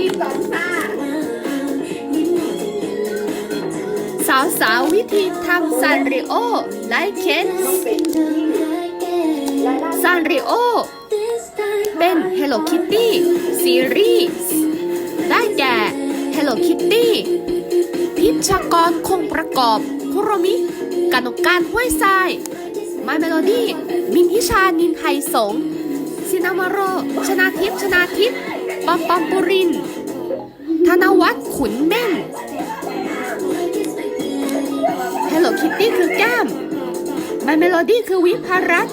ทีมสองค่ะสาวสาววิธีทำซานริโอไลท์เคนน้องเป็ดลาล่าซานริโอเป็น Hello Kitty ซีรีส์ได้แก่ Hello Kitty พิชกรคงประกอบ คุโรมิ กนกการห้วยทราย My Melody มินทิชานินไทยสง ซินามารโร ชนาทิพย์ชนาทิพย์ ปอมปอมปุริน ธนวัฒน์ขุนเม่น Hello Kitty คือแก้ม My Melody คือวิภารัต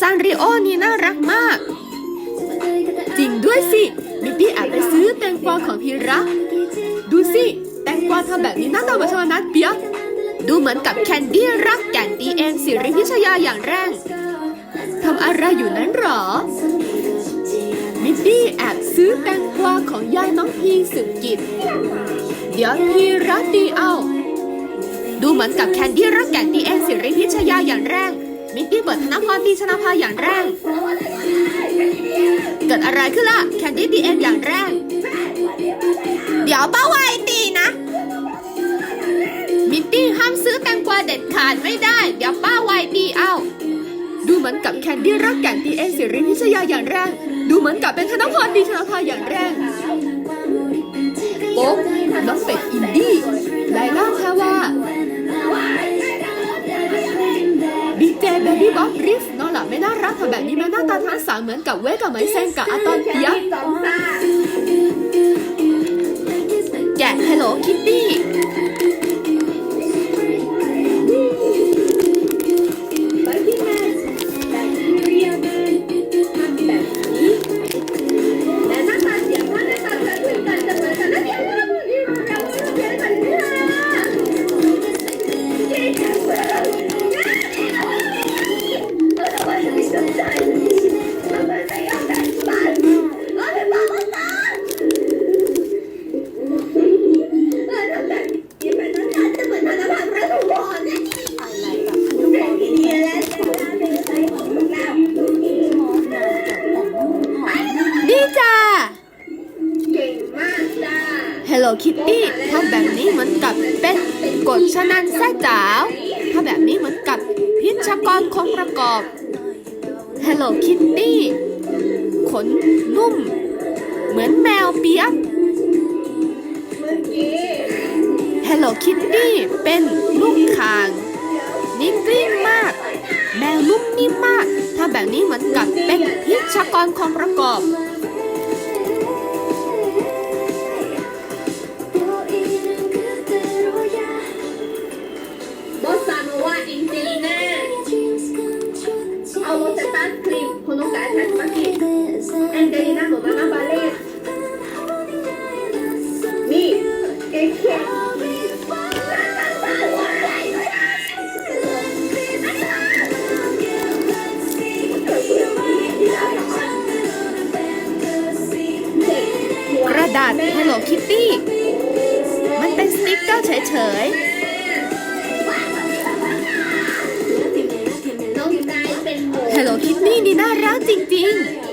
ซานริโอนี่น่ารักมาก จริงด้วยสิ มิปี้แอบไปซื้อแตงกวาของพี่รัก ดูสิ แตงกวาทำแบบนี้น้าตาเหมือนนัดเปียกดูเหมือนกับแคนดี้รักแก่นตีเอ็นสิริพิชยาอย่างแรงทำอะไรอยู่นั้นหรอ มิปี้แอบซื้อแตงกวาของยายน้องพีสุกิจ เดี๋ยวพีรักดีเอา ดูเหมือนกับแคนดี้รักแก่นตีเอ็นสิริพิชยาอย่างแรงมิตตี้เปิดธนพรดีชนะภาอย่างแรงเกิดอะไรขึ้นล่ะแคนดี้ตีเอ็นอย่างแรงเดี๋ยวป้าไวตีนะ มิตตี้ห้ามซื้อแตงกวาเด็ดขาดไม่ได้ เดี๋ยวป้าไวตีเอา ดูเหมือนกับแคนดี้รักแก่นตีเอ็นสิริพิชยาอย่างแรง ดูเหมือนกับเป็นธนพรดีชนะภาอย่างแรงโป๊กน้องเป็ดอินดี้ไลล่าแพรว่าดีเจเบบี้บ๊อบริฟนอนหลับไม่น่ารักทำแบบนี้แม่หน้าตาทั้งสามเหมือนกับเวกับเหมยเซงกับอาตอนเปียกสองค่ะแกะ Hello Kitty ไนนุ่ม เหมือนแมวเปียก Hello Kitty เป็นลูกคาง นิ่มนิ่มมาก แมวนุ่มนิ่มมาก ถ้าแบบนี้เหมือนกับเป็นพิชกรคงประกอบ แอนเจลิน่าโนมานาบาเล่นี่เก่งเก่งกระดาษ Hello Kitty มันเป็นสติ๊กเกอร์เฉยน้องนายเป็นหมูๆ Hello Kitty นี่น่ารักจริง ๆ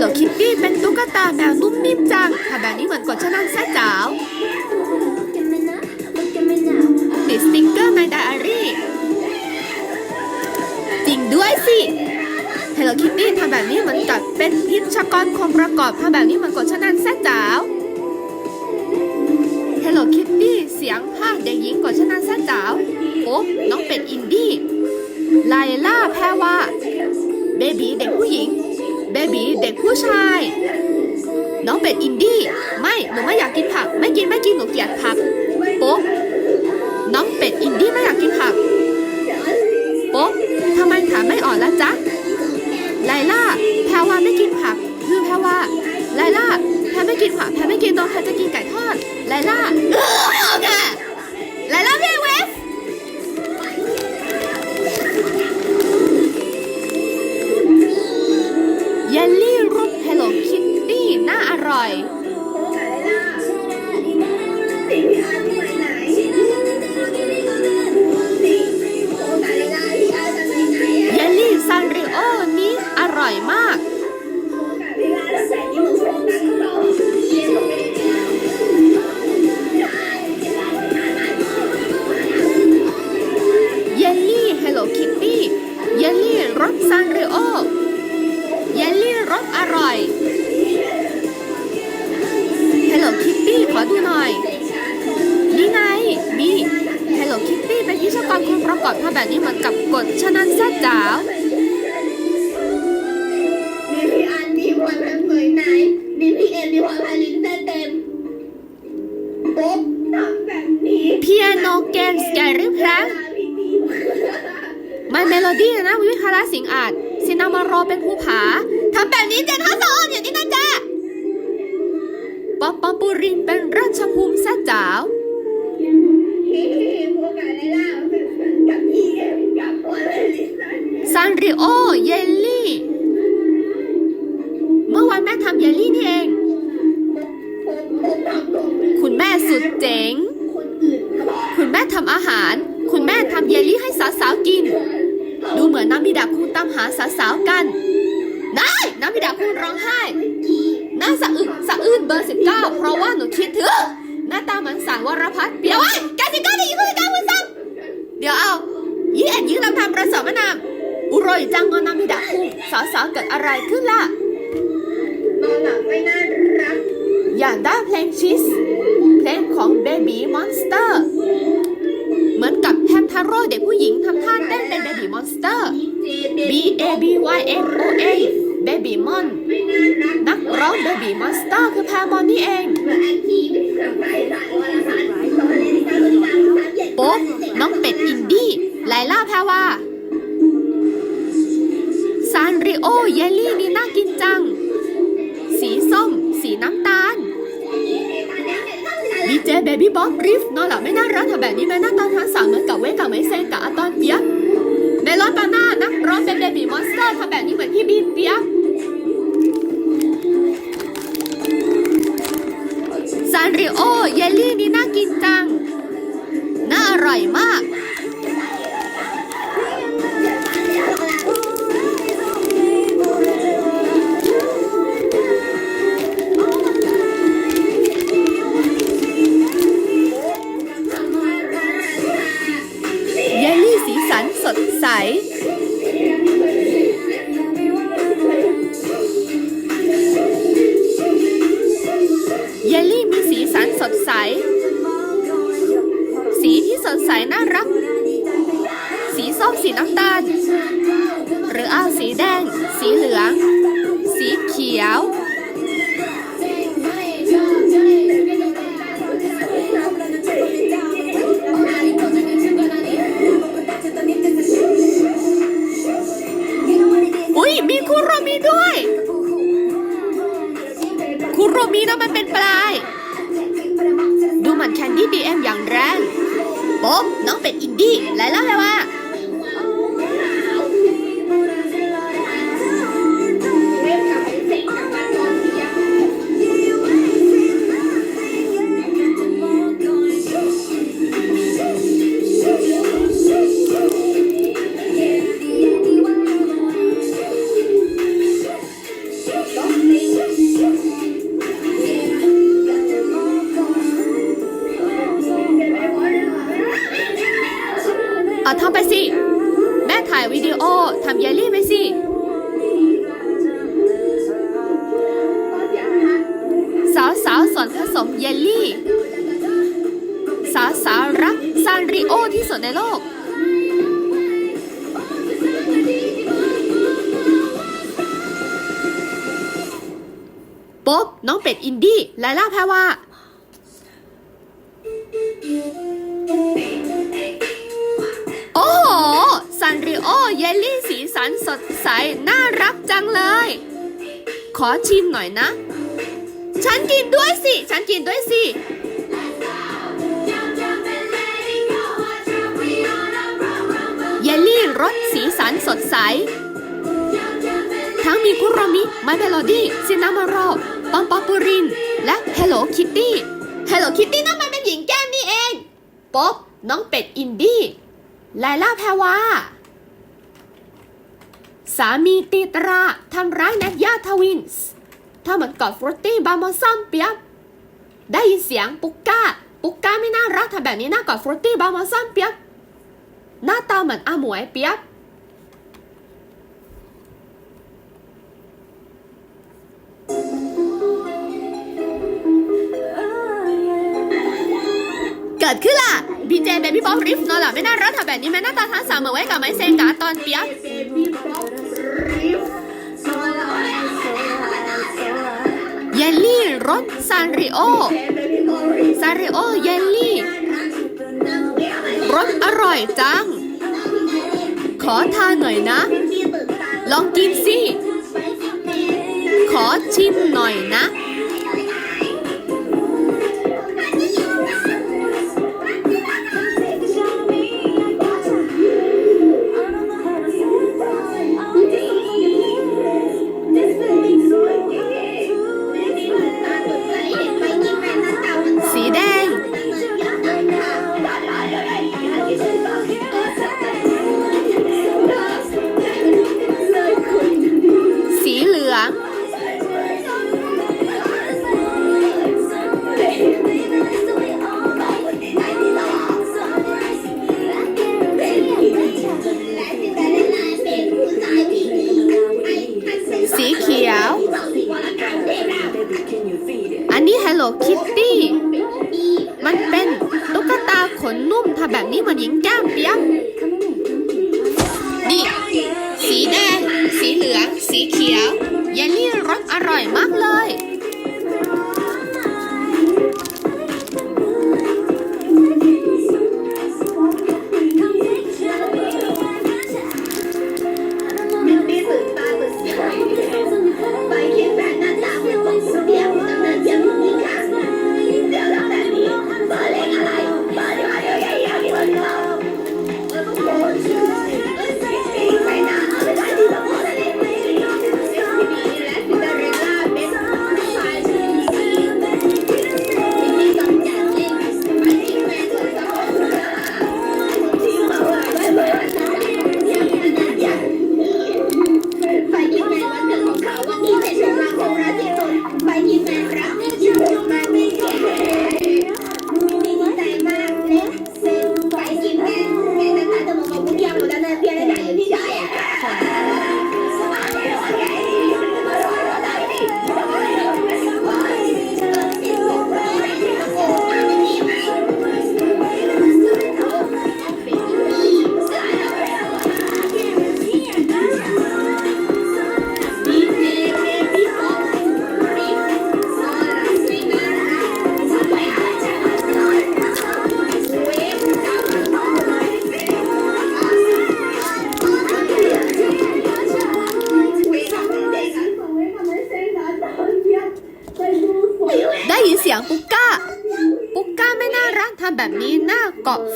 Hello Kitty เป็นตุ๊กตาแมวนุ่มนิ่มจังทำแบบนี้เหมือนกดชนันแซ่จ๋าวติดสติ๊กเกอร์ในไดอารี่ จริงด้วยสิ Hello Kitty ทำแบบนี้เหมือนกับเป็นพิชกรคงประกอบทำแบบนี้เหมือนกดชนันแซ่จ๋าว Hello Kitty เสียงภาคเด็กหญิงกดชนันแซ่จ๋าวโอ๊บน้องเป็ดอินดี้ไลล่าแพรว่าเบบีเด็กผู้หญิง เบบีเด็กผู้ชาย น้องเป็ดอินดี้ไม่หนูไม่อยากกินผัก ไม่กินไม่กินหนูเกลียดผักโป๊กน้องเป็ดอินดี้ไม่อยากกินผักโป๊กทำไมถามไม่อ่อนละจ๊ะไลล่าแพรว่าไม่กินผักคือแพรว่า ราสิงอาจซินามารอเป็นผู้ผาทำแบบนี้เจนท้าสอนอย่างนี้นะจ๊ะป๊อปปอปูรินเป็นราชภูมิแซ่จ๋าวพี่พวกกันเลยล่กั สาวๆกันนายน้ำมิดาคุณร้องไห้หน้าสะอึกสะอื้นเบอร์สิบเก้าเพราะว่าหนูคิดถึงหน้าตาเหมือนสางวรพัฒน์เปียวไอ้แกสิบเก้าได้ยินผู้จัดการคุณซ้ำเดี๋ยวเอายี่แอนยิงลำทำประเสริฐมะนามอุโรยจังงอน้ำมิดาคุณสาวๆเกิดอะไรขึ้นล่ะนอนหลับไม่น่ารักอยากได้เพลงชิสเพลงของ Baby Monster เหมือนกับแฮมทาโร่เด็กผู้หญิงทำท่าเต้นเป็น Baby Monster เจ B A B Y M O A Baby Mon ไม่น่ารักนักร้อง Baby Monster คือแพมอนนี่เองเมื่ออาทิตย์กับไปสายวันละสายตอนนี้การบริการสามเจ็ดโป๊ะน้องเป็ดอินดี้ไลล่าแพรวาซานริโอเยลลี่นี่น่ากินจัง สีส้ม สีน้ำตาลดีเจเบบี้บ๊อบริฟนอนหลับไม่น่ารักทำแบบนี้แม่หน้าตาทั้งสามเหมือนกับเวกับไม่เซนกับอตอนเปียก มลอนบาน่านักร้องเป็นเบบีมอนสเตอร์ทำแบบนี้เหมือนพี่บินเปียกซานริโอเยลลี่นี่น่ากินจัง น่าอร่อยมาก ต้องมันเป็นปลาย ดูเหมือนแคนดี้บีเอ็มอย่างแรง โป๊บน้องเป็ดอินดี้แลล่าแปลว่า สาสารักซานริโอที่สุดในโลก ป๊อบน้องเป็ดอินดี้ไลล่าแพรวาโอ้โหซันริโอเยลลี่สีสันสดใส น่ารักจังเลย ขอชิมหน่อยนะ ฉันกินด้วยสิ ฉันกินด้วยสิ เยลลี่รสสีสันสดใส ทั้งมีคุโรมิไมเมโลดี้ซินนามารอปอมปอปูริน และ Hello Kitty Hello Kitty นั่นมันเป็นหญิงแก้มนี่เองป๊อบน้องเป็ดอินดี้ไลล่าแพรวาสามีตีตราทำร้ายนัดยาทวินส์ ถ้าเหมือนกอดฟรุตตี้บาร์มอนซัมเปียบได้ยินเสียงปุกกาปุกกาไม่น่ารักทำแบบนี้น่ากอดฟรุตตี้บาร์มอนซอนเปียบหน้าตาเหมือนอาหมวยเปียบเกิดขึ้นล่ะบีเจเบบี้บ๊อบริฟนอนหลับไม่น่ารักทำแบบนี้แม่หน้าตาทั้งสาวเหมือนไว้กับไม้เซนกาตอนเปียบ รสซาริโอ ซาริโอเยลลี่ รสอร่อยจัง ขอทานหน่อยนะ ลองกินสิ ขอชิมหน่อยนะ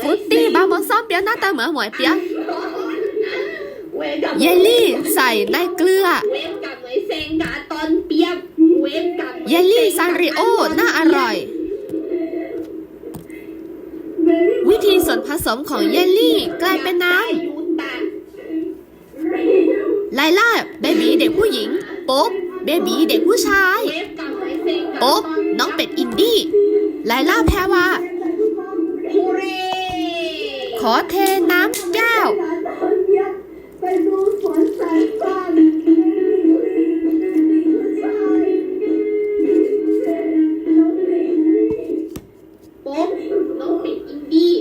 ฟุตตี้บาร์บอนซอมเปียหน้าตาเหมือนหมวยเปียเยลลี่ใส่ในเกลือ เยลลี่ซาริโอน่าอร่อย วิธีส่วนผสมของเยลลี่กลายเป็นน้ำไลล่าเบบีเด็กผู้หญิง โป๊กเบบีเด็กผู้ชาย โป๊กน้องเป็ดอินดี้ไลล่าแพรวา ขอเทน้ำแก้วป๊กนบิงอินดี้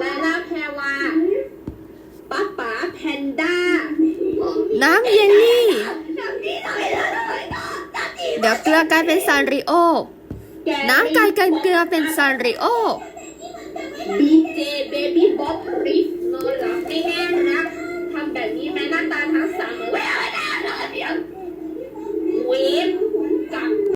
ลลาแพรวาป๊าป๋าแพนด้า น้ำเยลลี่ เดี๋ยวเกลือกลายเป็นซานริโอ น้ำกลายเป็นเกลือเป็นซานริโอ บีเจเบบี้บ๊อบ รีฟดเลยเหรอไม่แน่นะทำแบบนี้แม้หน้าตาทั้งสามเหมือนวลเวฟ